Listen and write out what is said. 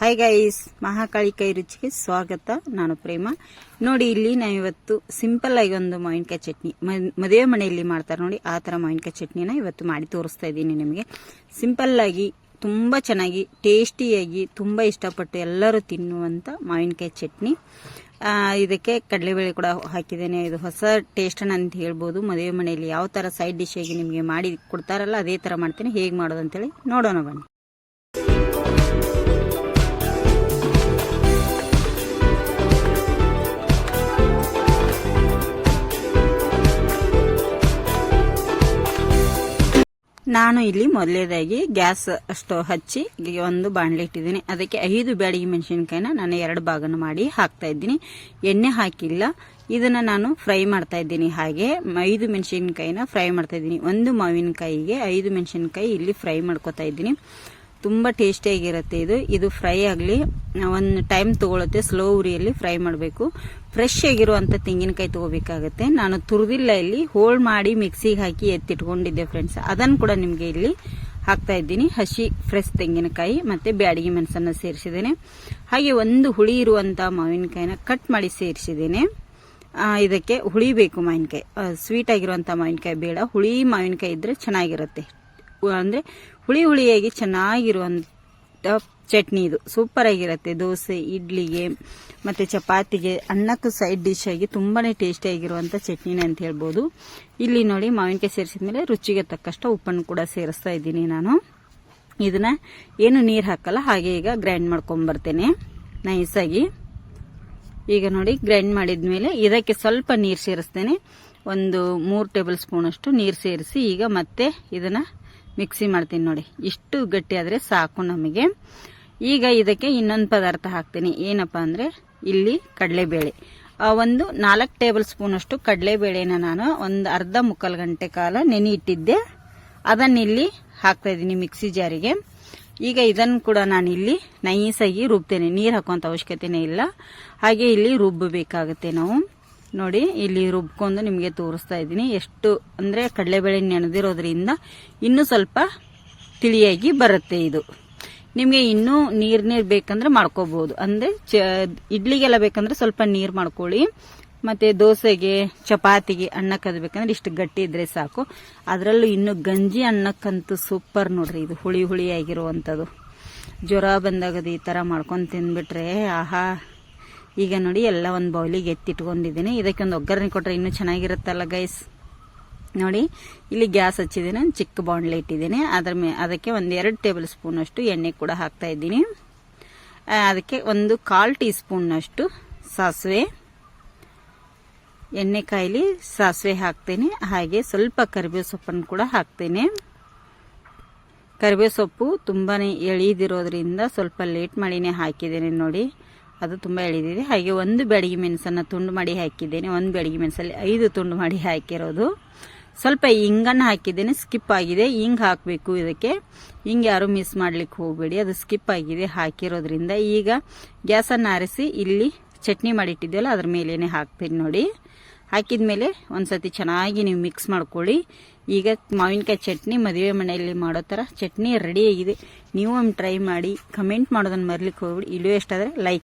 Hi guys Mahakali ಕೈ ರುಚಿಗೆ ಸ್ವಾಗತ. ನಾನು ಪ್ರೇಮ. ನೋಡಿ, ಇಲ್ಲಿ ನಾವಿವತ್ತು ಸಿಂಪಲ್ ಆಗಿ ಒಂದು ಮಾವಿನಕಾಯಿ ಚಟ್ನಿ ಮದುವೆ ಮನೆಯಲ್ಲಿ ಮಾಡ್ತಾರೆ ನೋಡಿ, ಆ ಥರ ಮಾವಿನಕಾಯಿ ಚಟ್ನಿನ ಇವತ್ತು ಮಾಡಿ ತೋರಿಸ್ತಾ ಇದ್ದೀನಿ ನಿಮಗೆ. ಸಿಂಪಲ್ ಆಗಿ, ತುಂಬ ಚೆನ್ನಾಗಿ ಟೇಸ್ಟಿಯಾಗಿ ತುಂಬ ಇಷ್ಟಪಟ್ಟು ಎಲ್ಲರೂ ತಿನ್ನುವಂಥ ಮಾವಿನಕಾಯಿ ಚಟ್ನಿ. ಇದಕ್ಕೆ ಕಡಲೆಬೇಳೆ ಕೂಡ ಹಾಕಿದ್ದೇನೆ. ಇದು ಹೊಸ ಟೇಸ್ಟನ್ನು ಅಂತ ಹೇಳ್ಬೋದು. ಮದುವೆ ಮನೆಯಲ್ಲಿ ಯಾವ ಥರ ಸೈಡ್ ಡಿಶ್ ಆಗಿ ನಿಮಗೆ ಮಾಡಿ ಕೊಡ್ತಾರಲ್ಲ, ಅದೇ ಥರ ಮಾಡ್ತೀನಿ. ಹೇಗೆ ಮಾಡೋದು ಅಂತೇಳಿ ನೋಡೋಣ ಬನ್ನಿ. ನಾನು ಇಲ್ಲಿ ಮೊದಲೇದಾಗಿ ಗ್ಯಾಸ್ ಸ್ಟವ್ ಹಚ್ಚಿ ಒಂದು ಬಾಣಲಿ ಇಟ್ಟಿದ್ದೀನಿ. ಅದಕ್ಕೆ ಐದು ಬ್ಯಾಡಿಗೆ ಮೆಣಸಿನ್ಕಾಯಿನ ನಾನು ಎರಡು ಭಾಗನ ಮಾಡಿ ಹಾಕ್ತಾ ಇದ್ದೀನಿ. ಎಣ್ಣೆ ಹಾಕಿಲ್ಲ. ಇದನ್ನ ನಾನು ಫ್ರೈ ಮಾಡ್ತಾ ಇದ್ದೀನಿ ಹಾಗೆ. ಐದು ಮೆಣಸಿನ್ಕಾಯಿನ ಫ್ರೈ ಮಾಡ್ತಾ ಇದ್ದೀನಿ. ಒಂದು ಮಾವಿನಕಾಯಿಗೆ ಐದು ಮೆಣಸಿನ್ಕಾಯಿ ಇಲ್ಲಿ ಫ್ರೈ ಮಾಡ್ಕೋತಾ ಇದ್ದೀನಿ. ತುಂಬ ಟೇಸ್ಟಿಯಾಗಿರುತ್ತೆ ಇದು. ಇದು ಫ್ರೈ ಆಗಲಿ, ಒಂದು ಟೈಮ್ ತೊಗೊಳುತ್ತೆ ಸ್ಲೋ ಉರಿಯಲ್ಲಿ ಫ್ರೈ ಮಾಡಬೇಕು. ಫ್ರೆಶ್ ಆಗಿರುವಂಥ ತೆಂಗಿನಕಾಯಿ ತಗೋಬೇಕಾಗುತ್ತೆ. ನಾನು ತುರಿದಿಲ್ಲ ಇಲ್ಲಿ. ಹೋಲ್ಡ್ ಮಾಡಿ ಮಿಕ್ಸಿಗೆ ಹಾಕಿ ಎತ್ತಿಟ್ಕೊಂಡಿದ್ದೆ ಫ್ರೆಂಡ್ಸ್ ಅದನ್ನು ಕೂಡ ನಿಮಗೆ ಇಲ್ಲಿ ಹಾಕ್ತಾ ಇದ್ದೀನಿ. ಹಸಿ ಫ್ರೆಶ್ ತೆಂಗಿನಕಾಯಿ ಮತ್ತು ಬ್ಯಾಡಿಗೆ ಮೆಣಸನ್ನು ಸೇರಿಸಿದ್ದೇನೆ. ಹಾಗೆ ಒಂದು ಹುಳಿ ಇರುವಂಥ ಮಾವಿನಕಾಯಿನ ಕಟ್ ಮಾಡಿ ಸೇರಿಸಿದ್ದೇನೆ. ಇದಕ್ಕೆ ಹುಳಿ ಬೇಕು ಮಾವಿನಕಾಯಿ. ಸ್ವೀಟ್ ಆಗಿರುವಂಥ ಮಾವಿನಕಾಯಿ ಬೇಡ. ಹುಳಿ ಮಾವಿನಕಾಯಿ ಇದ್ದರೆ ಚೆನ್ನಾಗಿರುತ್ತೆ. ಅಂದರೆ ಹುಳಿ ಹುಳಿಯಾಗಿ ಚೆನ್ನಾಗಿರುವಂಥ ಚಟ್ನಿ ಇದು. ಸೂಪರ್ ಆಗಿರುತ್ತೆ. ದೋಸೆ, ಇಡ್ಲಿಗೆ, ಮತ್ತು ಚಪಾತಿಗೆ, ಅನ್ನಕ್ಕೂ ಸೈಡ್ ಡಿಶ್ ಆಗಿ ತುಂಬಾ ಟೇಸ್ಟಿಯಾಗಿರುವಂಥ ಚಟ್ನಿನೇ ಅಂತ ಹೇಳ್ಬೋದು. ಇಲ್ಲಿ ನೋಡಿ ಮಾವಿನಕಾಯಿ ಸೇರಿಸಿದ ಮೇಲೆ ರುಚಿಗೆ ತಕ್ಕಷ್ಟು ಉಪ್ಪನ್ನು ಕೂಡ ಸೇರಿಸ್ತಾ ಇದ್ದೀನಿ ನಾನು. ಇದನ್ನ ಏನು ನೀರು ಹಾಕಲ್ಲ ಹಾಗೆ ಈಗ ಗ್ರೈಂಡ್ ಮಾಡ್ಕೊಂಬರ್ತೇನೆ ನೈಸಾಗಿ ಈಗ ನೋಡಿ ಗ್ರೈಂಡ್ ಮಾಡಿದ್ಮೇಲೆ ಇದಕ್ಕೆ ಸ್ವಲ್ಪ ನೀರು ಸೇರಿಸ್ತೇನೆ. ಒಂದು ಮೂರು ಟೇಬಲ್ ಸ್ಪೂನ್ ಅಷ್ಟು ನೀರು ಸೇರಿಸಿ ಈಗ ಮತ್ತೆ ಇದನ್ನ ಮಿಕ್ಸಿ ಮಾಡ್ತೀನಿ ನೋಡಿ. ಇಷ್ಟು ಗಟ್ಟಿ ಆದರೆ ಸಾಕು ನಮಗೆ. ಈಗ ಇದಕ್ಕೆ ಇನ್ನೊಂದು ಪದಾರ್ಥ ಹಾಕ್ತೀನಿ. ಏನಪ್ಪ ಅಂದರೆ ಇಲ್ಲಿ ಕಡಲೆಬೇಳೆ. ಒಂದು ನಾಲ್ಕು ಟೇಬಲ್ ಸ್ಪೂನ್ ಅಷ್ಟು ಕಡಲೆಬೇಳೆನ ನಾನು ಒಂದು ಅರ್ಧ ಮುಕ್ಕಾಲು ಗಂಟೆ ಕಾಲ ನೆನೆ ಇಟ್ಟಿದ್ದೆ. ಅದನ್ನಿಲ್ಲಿ ಹಾಕ್ತಾ ಇದ್ದೀನಿ ಮಿಕ್ಸಿ ಜಾರಿಗೆ. ಈಗ ಇದನ್ನು ಕೂಡ ನಾನು ಇಲ್ಲಿ ನೈಸಾಗಿ ರುಬ್ತೇನೆ. ನೀರು ಹಾಕುವಂಥ ಅವಶ್ಯಕತೆನೇ ಇಲ್ಲ. ಹಾಗೆ ಇಲ್ಲಿ ರುಬ್ಬಬೇಕಾಗುತ್ತೆ ನಾವು. ನೋಡಿ, ಇಲ್ಲಿ ರುಬ್ಕೊಂಡು ನಿಮಗೆ ತೋರಿಸ್ತಾ ಇದ್ದೀನಿ. ಎಷ್ಟು, ಅಂದರೆ ಕಡಲೆಬೇಳೆ ನೆನೆದಿರೋದ್ರಿಂದ ಇನ್ನೂ ಸ್ವಲ್ಪ ತಿಳಿಯಾಗಿ ಬರುತ್ತೆ ಇದು. ನಿಮಗೆ ಇನ್ನೂ ನೀರು ನೀರು ಬೇಕಂದ್ರೆ ಮಾಡ್ಕೋಬಹುದು ಅಂದರೆ ಚ, ಇಡ್ಲಿಗೆಲ್ಲ ಬೇಕಂದ್ರೆ ಸ್ವಲ್ಪ ನೀರು ಮಾಡ್ಕೊಳ್ಳಿ. ಮತ್ತೆ ದೋಸೆಗೆ, ಚಪಾತಿಗೆ ಅನ್ನಕ್ಕೆ ಅದು ಬೇಕಂದ್ರೆ ಇಷ್ಟು ಗಟ್ಟಿ ಇದ್ರೆ ಸಾಕು. ಅದರಲ್ಲೂ ಇನ್ನು ಗಂಜಿ ಅನ್ನಕ್ಕಂತೂ ಸೂಪರ್ ನೋಡ್ರಿ ಇದು, ಹುಳಿ ಹುಳಿ ಆಗಿರುವಂಥದ್ದು ಜ್ವರ ಬಂದಾಗದು ಈ ಥರ ಮಾಡ್ಕೊಂಡು ತಿಂದ್ಬಿಟ್ರೆ, ಆಹಾ. ಈಗ ನೋಡಿ ಎಲ್ಲ ಒಂದು ಬೌಲಿಗೆ ಎತ್ತಿಟ್ಕೊಂಡಿದ್ದೀನಿ. ಇದಕ್ಕೆ ಒಂದು ಒಗ್ಗರಣೆ ಕೊಟ್ಟರೆ ಇನ್ನೂ ಚೆನ್ನಾಗಿರುತ್ತಲ್ಲ ಗೈಸ್ ನೋಡಿ, ಇಲ್ಲಿ ಗ್ಯಾಸ್ ಹಚ್ಚಿದ್ದೀನಿ, ಒಂದು ಚಿಕ್ಕ ಬಾಣಲೆ ಇಟ್ಟಿದ್ದೀನಿ. ಅದ್ರ ಮೇ, ಅದಕ್ಕೆ ಒಂದು ಎರಡು ಟೇಬಲ್ ಸ್ಪೂನಷ್ಟು ಎಣ್ಣೆ ಕೂಡ ಹಾಕ್ತಾ ಇದ್ದೀನಿ. ಅದಕ್ಕೆ ಒಂದು ಕಾಲು ಟೀ ಸ್ಪೂನಷ್ಟು ಸಾಸಿವೆ. ಎಣ್ಣೆ ಕಾಯಿಲಿ ಸಾಸಿವೆ ಹಾಕ್ತೇನೆ. ಹಾಗೆ ಸ್ವಲ್ಪ ಕರಿಬೇವು ಸೊಪ್ಪನ್ನು ಕೂಡ ಹಾಕ್ತೇನೆ. ಕರಿಬೇವು ಸೊಪ್ಪು ತುಂಬಾ ಎಳೆದಿರೋದ್ರಿಂದ ಸ್ವಲ್ಪ ಲೇಟ್ ಮಾಡಿನೇ ಹಾಕಿದ್ದೀನಿ ನೋಡಿ. ಅದು ತುಂಬ ಎಳೆದಿದೆ. ಹಾಗೆ ಒಂದು ಬೆಳಗ್ಗೆ ಮೆಣಸನ್ನು ತುಂಡು ಮಾಡಿ ಹಾಕಿದ್ದೇನೆ. ಒಂದು ಬೆಳಗ್ಗೆ ಮೆಣಸಲ್ಲಿ ಐದು ತುಂಡು ಮಾಡಿ ಹಾಕಿರೋದು. ಸ್ವಲ್ಪ ಹಿಂಗನ್ನು ಹಾಕಿದ್ದೇನೆ. ಸ್ಕಿಪ್ ಆಗಿದೆ. ಹಿಂಗೆ ಹಾಕಬೇಕು ಇದಕ್ಕೆ. ಹಿಂಗೆ ಯಾರು ಮಿಸ್ ಮಾಡ್ಲಿಕ್ಕೆ ಹೋಗಬೇಡಿ. ಅದು ಸ್ಕಿಪ್ ಆಗಿದೆ ಹಾಕಿರೋದ್ರಿಂದ. ಈಗ ಗ್ಯಾಸನ್ನು ಆರಿಸಿ ಇಲ್ಲಿ ಚಟ್ನಿ ಮಾಡಿಟ್ಟಿದ್ದೆಲ್ಲ ಅದ್ರ ಮೇಲೇ ಹಾಕ್ತೀನಿ ನೋಡಿ. ಹಾಕಿದ್ಮೇಲೆ ಒಂದ್ಸತಿ ಚೆನ್ನಾಗಿ ನೀವು ಮಿಕ್ಸ್ ಮಾಡ್ಕೊಳ್ಳಿ. ಈಗ ಮಾವಿನಕಾಯಿ ಚಟ್ನಿ ಮದುವೆ ಮನೆಯಲ್ಲಿ ಮಾಡೋ ಥರ ಚಟ್ನಿ ರೆಡಿಯಾಗಿದೆ ನೀವು ಒಮ್ಮೆ ಟ್ರೈ ಮಾಡಿ, ಕಮೆಂಟ್ ಮಾಡೋದನ್ನು ಮರಲಿಕ್ಕೆ ಹೋಗ್ಬಿಡಿ. ಇಲ್ಲೂ ಎಷ್ಟಾದರೆ ಲೈಕ್